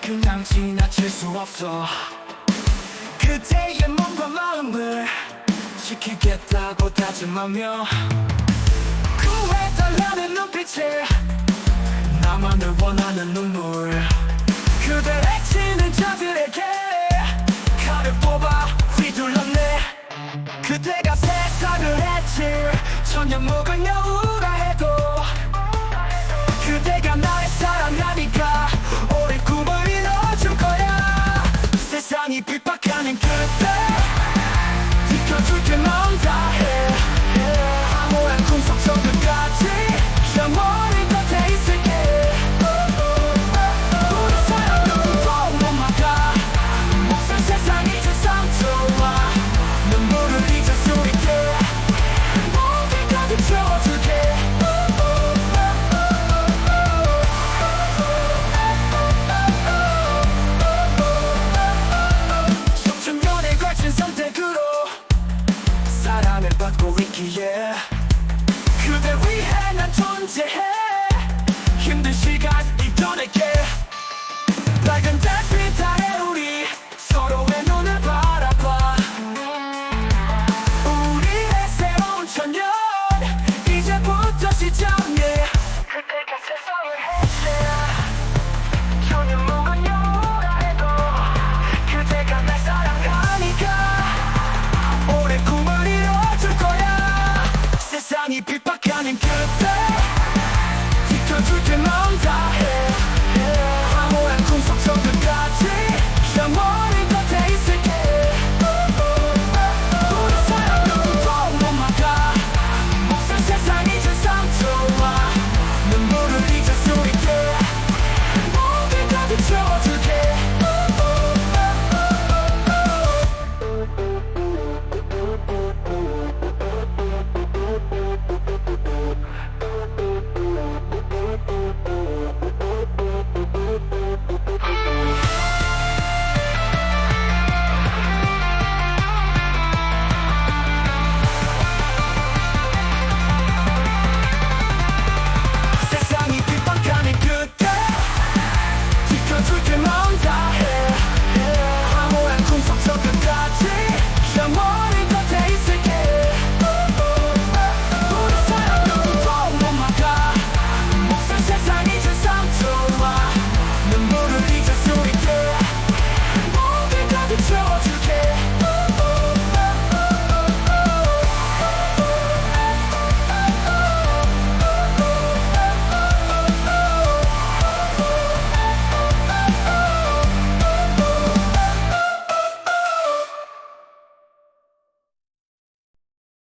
그냥 지나칠 수 없어. 그대의 몸과 마음을 지키겠다고 다짐하며 구해달라는 눈빛을 나만을 원하는 눈물. 그댈 해치는 자들에게 칼을 뽑아 휘둘렀네. 그대가 세상을 해칠 천년 묵은 여우라 해도 그대가 나의 사랑하니까 오래 꿈을 이뤄줄 거야. 세상이 핍박하는 그때 지켜줄게 마음 다해. 암울한 꿈속 영원히 사랑을 받고 그대 위해 난 존재해. 힘든 시간 可知天狼在。